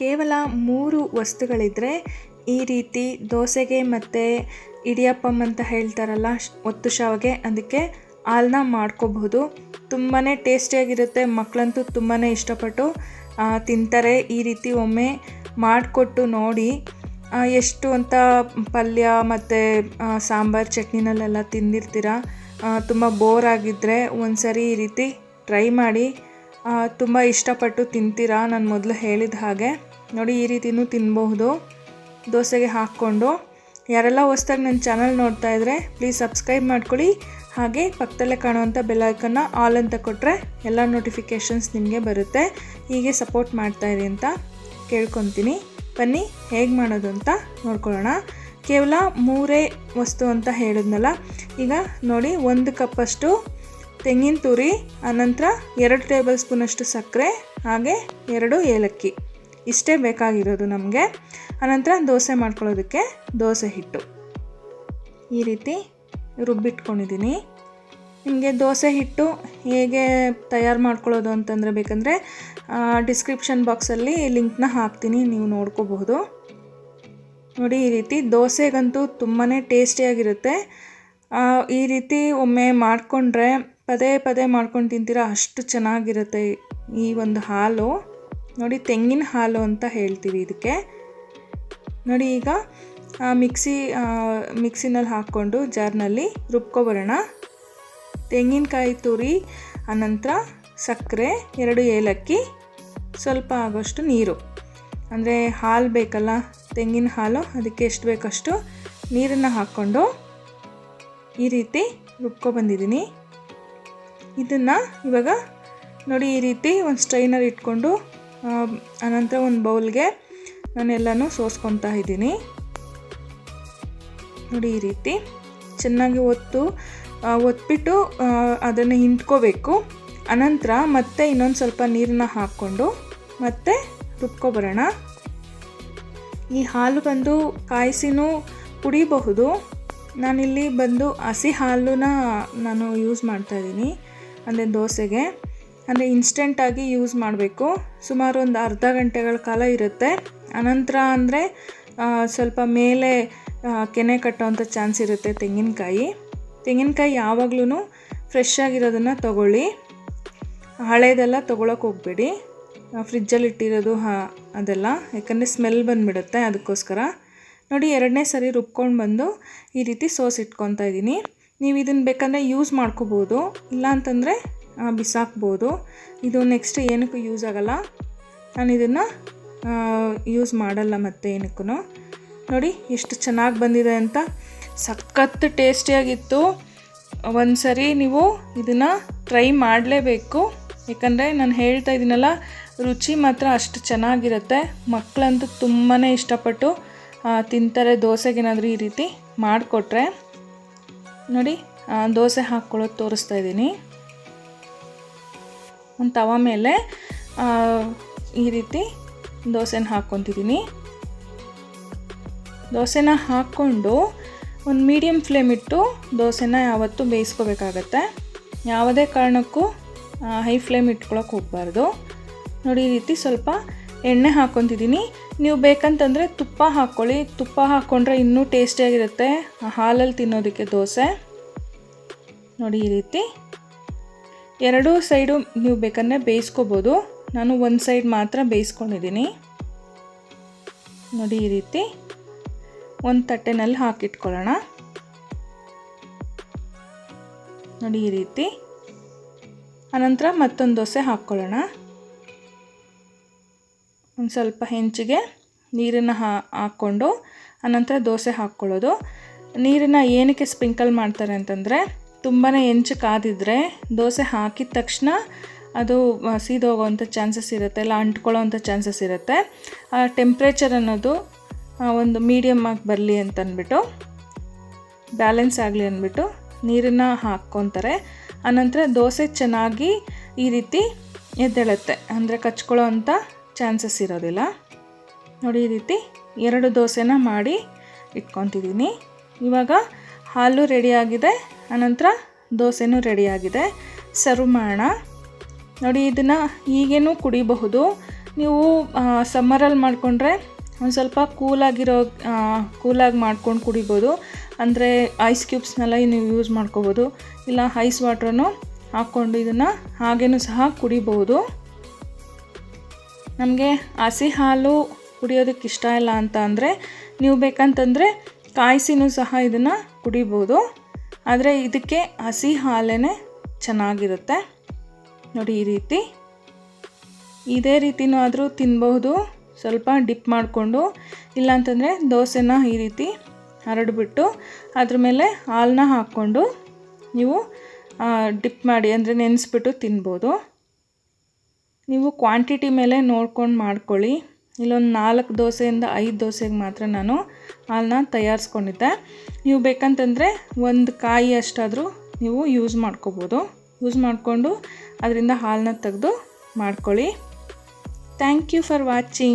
ಕೇವಲ ಮೂರು ವಸ್ತುಗಳಿದ್ದರೆ ಈ ರೀತಿ ದೋಸೆಗೆ ಮತ್ತು ಇಡಿಯಪ್ಪಮ್ ಅಂತ ಹೇಳ್ತಾರಲ್ಲ, ಒತ್ತು ಶಾವಿಗೆ, ಅದಕ್ಕೆ ಹಾಲನ್ನ ಮಾಡ್ಕೋಬಹುದು. ತುಂಬಾ ಟೇಸ್ಟಿಯಾಗಿರುತ್ತೆ ಮಕ್ಕಳಂತೂ ತುಂಬಾ ಇಷ್ಟಪಟ್ಟು ತಿಂತಾರೆ. ಈ ರೀತಿ ಒಮ್ಮೆ ಮಾಡಿಕೊಟ್ಟು ನೋಡಿ ಎಷ್ಟು ಅಂತ ಪಲ್ಯ ಮತ್ತು ಸಾಂಬಾರು ಚಟ್ನಿನಲ್ಲೆಲ್ಲ ತಿಂದಿರ್ತೀರ ತುಂಬ ಬೋರ್ ಆಗಿದ್ದರೆ ಒಂದ್ಸರಿ ಈ ರೀತಿ ಟ್ರೈ ಮಾಡಿ ತುಂಬ ಇಷ್ಟಪಟ್ಟು ತಿಂತೀರಾ, ನಾನು ಮೊದಲು ಹೇಳಿದ ಹಾಗೆ. ನೋಡಿ ಈ ರೀತಿಯೂ ತಿನ್ನಬಹುದು ದೋಸೆಗೆ ಹಾಕ್ಕೊಂಡು. ಯಾರೆಲ್ಲ ಹೊಸ್ದಾಗಿ ನನ್ನ ಚಾನಲ್ ನೋಡ್ತಾ ಇದ್ದರೆ ಪ್ಲೀಸ್ ಸಬ್ಸ್ಕ್ರೈಬ್ ಮಾಡ್ಕೊಳ್ಳಿ. ಹಾಗೆ ಪಕ್ಕದಲ್ಲೇ ಕಾಣುವಂಥ ಬೆಲ್ಲೈಕನ್ನ ಆಲ್ ಅಂತ ಕೊಟ್ಟರೆ ಎಲ್ಲ ನೋಟಿಫಿಕೇಷನ್ಸ್ ನಿಮಗೆ ಬರುತ್ತೆ. ಹೀಗೆ ಸಪೋರ್ಟ್ ಮಾಡ್ತಾ ಇರಿ ಅಂತ ಕೇಳ್ಕೊತೀನಿ. ಬನ್ನಿ ಹೇಗೆ ಮಾಡೋದು ಅಂತ ನೋಡ್ಕೊಳ್ಳೋಣ. ಕೇವಲ ಮೂರೇ ವಸ್ತು ಅಂತ ಹೇಳಿದ್ನಲ್ಲ. ಈಗ ನೋಡಿ ಒಂದು ಕಪ್ಪಷ್ಟು ತೆಂಗಿನ ತುರಿ, ಆನಂತರ ಎರಡು ಟೇಬಲ್ ಸ್ಪೂನಷ್ಟು ಸಕ್ಕರೆ, ಹಾಗೆ ಎರಡು ಏಲಕ್ಕಿ. ಇಷ್ಟೇ ಬೇಕಾಗಿರೋದು ನಮಗೆ. ಆನಂತರ ದೋಸೆ ಮಾಡ್ಕೊಳ್ಳೋದಕ್ಕೆ ದೋಸೆ ಹಿಟ್ಟು. ಈ ರೀತಿ ರುಬ್ಬಿಟ್ಕೊಂಡಿದ್ದೀನಿ. ನಿಮಗೆ ದೋಸೆ ಹಿಟ್ಟು ಹೇಗೆ ತಯಾರು ಮಾಡ್ಕೊಳ್ಳೋದು ಅಂತಂದರೆ ಬೇಕಂದರೆ ಡಿಸ್ಕ್ರಿಪ್ಷನ್ ಬಾಕ್ಸಲ್ಲಿ ಲಿಂಕ್ನ ಹಾಕ್ತೀನಿ, ನೀವು ನೋಡ್ಕೋಬಹುದು. ನೋಡಿ, ಈ ರೀತಿ ದೋಸೆಗಂತೂ ತುಂಬಾ ಟೇಸ್ಟಿಯಾಗಿರುತ್ತೆ ಈ ರೀತಿ ಒಮ್ಮೆ ಮಾಡಿಕೊಂಡ್ರೆ ಪದೇ ಪದೇ ಮಾಡ್ಕೊಂಡು ತಿಂತೀರ, ಅಷ್ಟು ಚೆನ್ನಾಗಿರುತ್ತೆ ಈ ಒಂದು ಹಾಲು. ನೋಡಿ ತೆಂಗಿನ ಹಾಲು ಅಂತ ಹೇಳ್ತೀವಿ ಇದಕ್ಕೆ. ನೋಡಿ ಈಗ ಮಿಕ್ಸಿ ಮಿಕ್ಸಿನಲ್ಲಿ ಹಾಕ್ಕೊಂಡು ಜಾರ್ನಲ್ಲಿ ರುಬ್ಕೊಬರೋಣ. ತೆಂಗಿನಕಾಯಿ ತುರಿ, ಅನಂತರ ಸಕ್ಕರೆ, ಎರಡು ಏಲಕ್ಕಿ, ಸ್ವಲ್ಪ ಆಗೋಷ್ಟು ನೀರು. ಅಂದರೆ ಹಾಲು ಬೇಕಲ್ಲ, ತೆಂಗಿನ ಹಾಲು, ಅದಕ್ಕೆ ಎಷ್ಟು ಬೇಕಷ್ಟು ನೀರನ್ನು ಹಾಕ್ಕೊಂಡು ಈ ರೀತಿ ರುಬ್ಕೊಬಂದಿದ್ದೀನಿ ಇದನ್ನು ಇವಾಗ ನೋಡಿ ಈ ರೀತಿ ಒಂದು ಸ್ಟ್ರೈನರ್ ಇಟ್ಕೊಂಡು ಆ, ಅನಂತರ ಒಂದು ಬೌಲ್ಗೆ ನಾನೆಲ್ಲನೂ ಸೋಸ್ಕೊತಾ ಇದ್ದೀನಿ. ನೋಡಿ ಈ ರೀತಿ. ಚೆನ್ನಾಗಿ ಒತ್ತು ಒತ್ಬಿಟ್ಟು ಅದನ್ನು ಹಿಂಡ್ಕೋಬೇಕು. ಅನಂತರ ಮತ್ತೆ ಇನ್ನೊಂದು ಸ್ವಲ್ಪ ನೀರನ್ನ ಹಾಕ್ಕೊಂಡು ಮತ್ತೆ ರುಬ್ಕೊಬರೋಣ. ಈ ಹಾಲು ಬಂದು ಕಾಯಿಸಿನೂ ಕುಡಿಬಹುದು. ನಾನಿಲ್ಲಿ ಬಂದು ಹಸಿ ಹಾಲನ್ನ ನಾನು ಯೂಸ್ ಮಾಡ್ತಾ ಇದ್ದೀನಿ. ಅಂದರೆ ದೋಸೆಗೆ. ಅಂದರೆ ಇನ್ಸ್ಟೆಂಟಾಗಿ ಯೂಸ್ ಮಾಡಬೇಕು. ಸುಮಾರು ಒಂದು ಅರ್ಧ ಗಂಟೆಗಳ ಕಾಲ ಇರುತ್ತೆ. ಅನಂತರ ಅಂದರೆ ಸ್ವಲ್ಪ ಮೇಲೆ ಕೆನೆ ಕಟ್ಟೋವಂಥ ಚಾನ್ಸ್ ಇರುತ್ತೆ ತೆಂಗಿನಕಾಯಿ. ತೆಂಗಿನಕಾಯಿ ಯಾವಾಗ್ಲೂ ಫ್ರೆಶ್ ಆಗಿರೋದನ್ನು ತಗೊಳ್ಳಿ. ಹಳೇದೆಲ್ಲ ತೊಗೊಳಕ್ಕೆ ಹೋಗಬೇಡಿ. ಫ್ರಿಜ್ಜಲ್ಲಿ ಇಟ್ಟಿರೋದು, ಹಾ, ಅದೆಲ್ಲ. ಯಾಕಂದರೆ ಸ್ಮೆಲ್ ಬಂದುಬಿಡುತ್ತೆ ಅದಕ್ಕೋಸ್ಕರ. ನೋಡಿ, ಎರಡನೇ ಸರಿ ರುಬ್ಕೊಂಡು ಬಂದು ಈ ರೀತಿ ಸೋಸ್ ಇಟ್ಕೊತಾ ಇದ್ದೀನಿ. ನೀವು ಇದನ್ನು ಬೇಕಂದರೆ ಯೂಸ್ ಮಾಡ್ಕೋಬೋದು. ಇಲ್ಲ ಅಂತಂದರೆ ಬಿಸಾಕ್ಬೋದು. ಇದು ನೆಕ್ಸ್ಟ್ ಏನಕ್ಕೂ ಯೂಸ್ ಆಗಲ್ಲ. ನಾನು ಇದನ್ನು ಯೂಸ್ ಮಾಡಲ್ಲ ಮತ್ತೆ ಏನಕ್ಕೂ ನೋಡಿ, ಎಷ್ಟು ಚೆನ್ನಾಗಿ ಬಂದಿದೆ ಅಂತ. ಸಖತ್ ಟೇಸ್ಟಿಯಾಗಿತ್ತು ಒಂದು ಸರಿ ನೀವು ಇದನ್ನು ಟ್ರೈ ಮಾಡಲೇಬೇಕು. ಯಾಕಂದರೆ ನಾನು ಹೇಳ್ತಾ ಇದ್ದೀನಲ್ಲ ರುಚಿ ಮಾತ್ರ ಅಷ್ಟು ಚೆನ್ನಾಗಿರುತ್ತೆ. ಮಕ್ಕಳಂತೂ ತುಂಬಾ ಇಷ್ಟಪಟ್ಟು ತಿಂತಾರೆ ದೋಸೆಗೇನಾದರೂ ಈ ರೀತಿ ಮಾಡಿಕೊಟ್ರೆ. ನೋಡಿ ದೋಸೆ ಹಾಕ್ಕೊಳ್ಳೋದು ತೋರಿಸ್ತಾ ಇದ್ದೀನಿ ಒಂದು ತವ ಮೇಲೆ ಈ ರೀತಿ ದೋಸೆನ ಹಾಕ್ಕೊತಿದ್ದೀನಿ. ದೋಸೆನ ಹಾಕ್ಕೊಂಡು ಒಂದು ಮೀಡಿಯಮ್ ಫ್ಲೇಮ್ ಇಟ್ಟು ದೋಸೆನ ಯಾವತ್ತೂ ಬೇಯಿಸ್ಕೋಬೇಕಾಗತ್ತೆ. ಯಾವುದೇ ಕಾರಣಕ್ಕೂ ಹೈ ಫ್ಲೇಮ್ ಇಟ್ಕೊಳಕ್ಕೆ ಹೋಗಬಾರ್ದು. ನೋಡಿ, ಈ ರೀತಿ ಸ್ವಲ್ಪ ಎಣ್ಣೆ ಹಾಕ್ಕೊತಿದ್ದೀನಿ. ನೀವು ಬೇಕಂತಂದರೆ ತುಪ್ಪ ಹಾಕ್ಕೊಳ್ಳಿ. ತುಪ್ಪ ಹಾಕ್ಕೊಂಡ್ರೆ ಇನ್ನೂ ಟೇಸ್ಟಿಯಾಗಿರುತ್ತೆ ಹಾಲಲ್ಲಿ ತಿನ್ನೋದಕ್ಕೆ ದೋಸೆ. ನೋಡಿ, ಈ ರೀತಿ. ಎರಡೂ ಸೈಡು ನೀವು ಬೇಕಂದರೆ ಬೇಯಿಸ್ಕೋಬೋದು. ನಾನು ಒಂದು ಸೈಡ್ ಮಾತ್ರ ಬೇಯಿಸ್ಕೊಂಡಿದ್ದೀನಿ. ನೋಡಿ ಈ ರೀತಿ ಒಂದು ತಟ್ಟೆನಲ್ಲಿ ಹಾಕಿಟ್ಕೊಳ್ಳೋಣ. ನೋಡಿ ಈ ರೀತಿ. ಅನಂತರ ಮತ್ತೊಂದು ದೋಸೆ ಹಾಕ್ಕೊಳ್ಳೋಣ. ಒಂದು ಸ್ವಲ್ಪ ಹೆಂಚಿಗೆ ನೀರನ್ನು ಹಾ ಹಾಕ್ಕೊಂಡು ಅನಂತರ ದೋಸೆ ಹಾಕ್ಕೊಳ್ಳೋದು. ನೀರನ್ನು ಏನಕ್ಕೆ ಸ್ಪ್ರಿಂಕಲ್ ಮಾಡ್ತಾರೆ ಅಂತಂದರೆ ತುಂಬಾ ಹೆಂಚು ಕಾದಿದ್ರೆ ದೋಸೆ ಹಾಕಿದ ತಕ್ಷಣ ಅದು ಸೀದೋಗೋವಂಥ ಚಾನ್ಸಸ್ ಇರುತ್ತೆ, ಇಲ್ಲ ಅಂಟ್ಕೊಳ್ಳೋವಂಥ ಚಾನ್ಸಸ್ ಇರುತ್ತೆ. ಆ ಟೆಂಪ್ರೇಚರ್ ಅನ್ನೋದು ಒಂದು ಮೀಡಿಯಮ್ ಆಗಿ ಬರಲಿ ಅಂತ ಅಂದ್ಬಿಟ್ಟು ಬ್ಯಾಲೆನ್ಸ್ ಆಗಲಿ ಅಂದ್ಬಿಟ್ಟು ನೀರನ್ನು ಹಾಕ್ಕೊತಾರೆ. ಆನಂತರ ದೋಸೆ ಚೆನ್ನಾಗಿ ಈ ರೀತಿ ಎದ್ದೇಳುತ್ತೆ, ಅಂದರೆ ಕಚ್ಕೊಳ್ಳೋ ಅಂಥ ಚಾನ್ಸಸ್ ಇರೋದಿಲ್ಲ. ನೋಡಿ ಈ ರೀತಿ ಎರಡು ದೋಸೆನ ಮಾಡಿ ಇಟ್ಕೊತಿದ್ದೀನಿ. ಇವಾಗ ಹಾಲು ರೆಡಿಯಾಗಿದೆ ಆನಂತರ ದೋಸೆನೂ ರೆಡಿಯಾಗಿದೆ. ಸರ್ವ್ ಮಾಡೋಣ ನೋಡಿ, ಇದನ್ನು ಈಗೇನೂ ಕುಡಿಬಹುದು. ನೀವು ಸಮ್ಮರಲ್ಲಿ ಮಾಡಿಕೊಂಡ್ರೆ ಒಂದು ಸ್ವಲ್ಪ ಕೂಲಾಗಿರೋ ಕೂಲಾಗಿ ಮಾಡ್ಕೊಂಡು ಕುಡಿಬೋದು. ಅಂದರೆ ಐಸ್ ಕ್ಯೂಬ್ಸ್ನೆಲ್ಲ ನೀವು ಯೂಸ್ ಮಾಡ್ಕೋಬೋದು. ಇಲ್ಲ, ಐಸ್ ವಾಟ್ರನ್ನು ಹಾಕ್ಕೊಂಡು ಇದನ್ನು ಹಾಗೇನೂ ಸಹ ಕುಡಿಬೋದು ನಮಗೆ ಹಸಿ ಹಾಲು ಕುಡಿಯೋದಕ್ಕೆ ಇಷ್ಟ ಇಲ್ಲ ಅಂತ ಅಂದರೆ, ನೀವು ಬೇಕಂತಂದರೆ ಕಾಯಿಸಿನೂ ಸಹ ಇದನ್ನು ಕುಡಿಬೋದು. ಆದರೆ ಇದಕ್ಕೆ ಹಸಿ ಹಾಲೇ ಚೆನ್ನಾಗಿರುತ್ತೆ. ನೋಡಿ ಈ ರೀತಿ. ಇದೇ ರೀತಿನೂ ಆದರೂ ತಿನ್ಬಹುದು. ಸ್ವಲ್ಪ ಡಿಪ್ ಮಾಡಿಕೊಂಡು, ಇಲ್ಲಾಂತಂದರೆ ದೋಸೆನ ಈ ರೀತಿ ಹರಡಿಬಿಟ್ಟು, ಅದ್ರ ಮೇಲೆ ಹಾಲನ್ನ ಹಾಕ್ಕೊಂಡು ನೀವು ಡಿಪ್ ಮಾಡಿ, ಅಂದರೆ ನೆನೆಸ್ಬಿಟ್ಟು ತಿನ್ಬೋದು. ನೀವು ಕ್ವಾಂಟಿಟಿ ಮೇಲೆ ನೋಡ್ಕೊಂಡು ಮಾಡ್ಕೊಳ್ಳಿ. ಇಲ್ಲೊಂದು ನಾಲ್ಕು ದೋಸೆಯಿಂದ ಐದು ದೋಸೆಗೆ ಮಾತ್ರ ನಾನು ಹಾಲನ್ನ ತಯಾರಿಸ್ಕೊಂಡಿದ್ದೆ. ನೀವು ಬೇಕಂತಂದರೆ ಒಂದು ಕಾಯಿ ಅಷ್ಟಾದರೂ ನೀವು ಯೂಸ್ ಮಾಡ್ಕೋಬೋದು. ಯೂಸ್ ಮಾಡಿಕೊಂಡು ಅದರಿಂದ ಹಾಲನ್ನ ತೆಗೆದು ಮಾಡ್ಕೊಳ್ಳಿ. Thank you for watching